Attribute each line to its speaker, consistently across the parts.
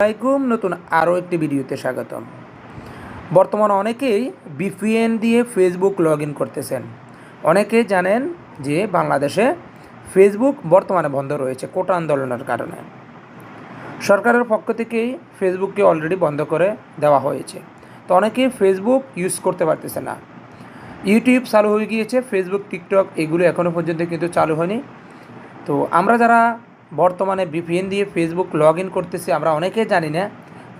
Speaker 1: আসসালামাইকুম নতুন আরও একটি ভিডিওতে স্বাগতম। বর্তমানে অনেকেই বিপিএন দিয়ে ফেসবুক লগ ইন করতেছেন। অনেকেই জানেন যে বাংলাদেশে ফেসবুক বর্তমানে বন্ধ রয়েছে কোটা আন্দোলনের কারণে। সরকারের পক্ষ থেকেই ফেসবুককে অলরেডি বন্ধ করে দেওয়া হয়েছে। তো অনেকেই ফেসবুক ইউজ করতে পারতেছে না। ইউটিউব চালু হয়ে গিয়েছে, ফেসবুক, টিকটক, এগুলো এখনও পর্যন্ত কিন্তু চালু হয়নি। তো আমরা যারা বর্তমানে বিপিএন দিয়ে ফেসবুক লগ ইন করতেছি, আমরা অনেকেই জানি না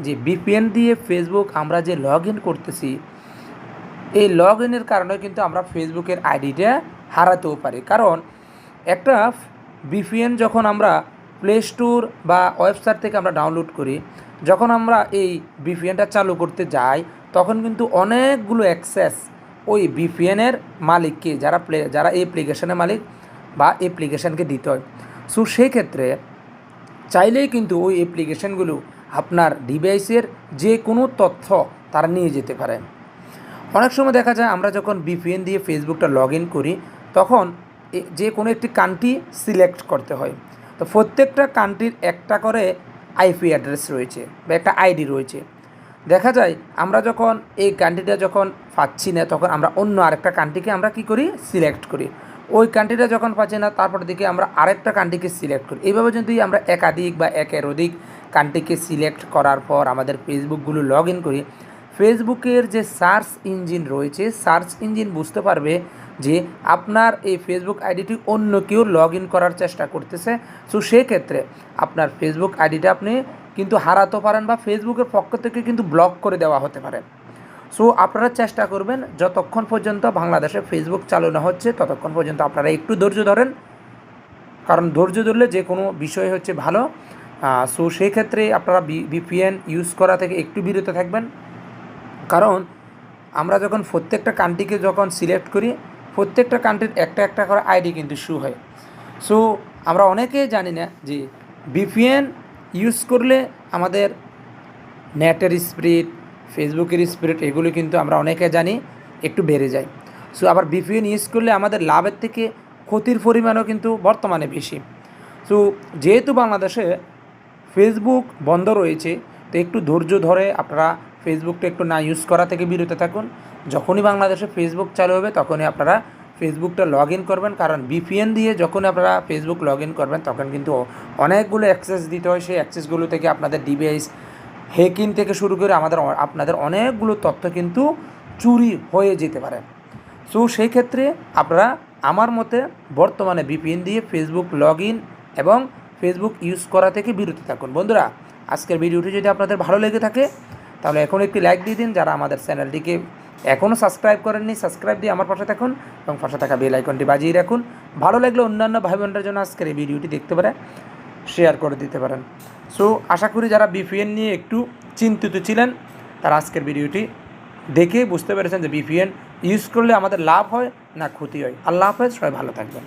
Speaker 1: যে বিপিএন দিয়ে ফেসবুক আমরা যে লগ ইন করতেছি, এই লগ ইনের কারণে কিন্তু আমরা ফেসবুকের আইডিটা হারাতেও পারি। কারণ একটা বিপিএন যখন আমরা প্লে স্টোর বা ওয়েবসাইট থেকে আমরা ডাউনলোড করি, যখন আমরা এই বিপিএনটা চালু করতে যাই, তখন কিন্তু অনেকগুলো অ্যাক্সেস ওই বিপিএনের মালিককে, যারা প্লে যারা এই অ্যাপ্লিকেশনের মালিক বা অ্যাপ্লিকেশানকে দিতে হয়। সো সেই ক্ষেত্রে চাইলেই কিন্তু ওই অ্যাপ্লিকেশানগুলো আপনার ডিভাইসের যে কোনো তথ্য তারা নিয়ে যেতে পারে। অনেক সময় দেখা যায় আমরা যখন বিপিএন দিয়ে ফেসবুকটা লগ ইন করি, তখন যে কোনো একটি কান্ট্রি সিলেক্ট করতে হয়। তো প্রত্যেকটা কান্ট্রির একটা করে আইপি অ্যাড্রেস রয়েছে বা একটা আইডি রয়েছে। দেখা যায় আমরা যখন এই কান্ট্রিটা যখন পাচ্ছি না, তখন আমরা অন্য আরেকটা কান্ট্রিকে আমরা কি করি? সিলেক্ট করি। ওই কান্ট্রিটা যখন পাচ্ছি না, তারপর দিকে আমরা আরেকটা কান্ট্রিকে সিলেক্ট করি। এইভাবে যদি আমরা একাধিক বা একের অধিক কান্ট্রিকে সিলেক্ট করার পর আমাদের ফেসবুকগুলো লগ ইন করি ফেসবুকের যে সার্চ ইঞ্জিন রয়েছে সার্চ ইঞ্জিন বুঝতে পারবে যে আপনার এই ফেসবুক আইডিটি অন্য কেউ লগ ইন করার চেষ্টা করতেছে। সো সেক্ষেত্রে আপনার ফেসবুক আইডিটা আপনি কিন্তু হারাতে পারেন বা ফেসবুকের পক্ষ থেকে কিন্তু ব্লক করে দেওয়া হতে পারে। সো আপনারা চেষ্টা করবেন যতক্ষণ পর্যন্ত বাংলাদেশে ফেসবুক চালু না হচ্ছে, ততক্ষণ পর্যন্ত আপনারা একটু ধৈর্য ধরেন। কারণ ধৈর্য ধরলে যে কোনো বিষয় হচ্ছে ভালো। সো সেই ক্ষেত্রে আপনারা বিপিএন ইউজ করা থেকে একটু বিরত থাকবেন। কারণ আমরা যখন প্রত্যেকটা কান্ট্রিকে যখন সিলেক্ট করি, প্রত্যেকটা কান্ট্রির একটা একটা করে আইডি কিন্তু শু হয়। সো আমরা অনেকেই জানি না যে বিপিএন ইউজ করলে আমাদের নেটের স্পিরিট ফেসবুকের স্পিরিট এগুলো কিন্তু আমরা অনেকে জানি, একটু বেড়ে যায়। সো আবার বিপিএন ইউজ করলে আমাদের লাভের থেকে ক্ষতির পরিমাণও কিন্তু বর্তমানে বেশি। সো যেহেতু বাংলাদেশে ফেসবুক বন্ধ রয়েছে, তো একটু ধৈর্য ধরে আপনারা ফেসবুকটা একটু না ইউজ করা থেকে বিরত থাকুন। যখনই বাংলাদেশে ফেসবুক চালু হবে, তখনই আপনারা ফেসবুকটা লগ ইন করবেন। কারণ বিপিএন দিয়ে যখন আপনারা ফেসবুক লগ ইন করবেন, তখন কিন্তু অনেকগুলো অ্যাক্সেস দিতে হয়। সেই অ্যাক্সেসগুলো থেকে আপনাদের ডিভাইস হেকিং থেকে শুরু করে আমাদের আপনাদের অনেকগুলো তথ্য কিন্তু চুরি হয়ে যেতে পারে। সো সেই ক্ষেত্রে আপনারা আমার মতে বর্তমানে বিপিএন দিয়ে ফেসবুক লগ ইন এবং ফেসবুক ইউজ করা থেকে বিরত থাকুন। বন্ধুরা, আজকের ভিডিওটি যদি আপনাদের ভালো লেগে থাকে, তাহলে এখন একটি লাইক দিয়ে দিন যারা আমাদের চ্যানেলটিকে এখনও সাবস্ক্রাইব করেননি সাবস্ক্রাইব দিয়ে আমার পাশে থাকুন এবং পাশে থাকা বেল আইকনটি বাজিয়ে রাখুন। ভালো লাগলে অন্যান্য ভাই বোনদের জন্য আজকের এই ভিডিওটি দেখতে পারে শেয়ার করে দিতে পারেন। সো আশা করি যারা বিপিএন নিয়ে একটু চিন্তিত ছিলেন, তারা আজকের ভিডিওটি দেখে বুঝতে পেরেছেন যে বিপিএন ইউজ করলে আমাদের লাভ হয় না ক্ষতি হয়। আর লাভ হয় সবাই ভালো থাকবেন।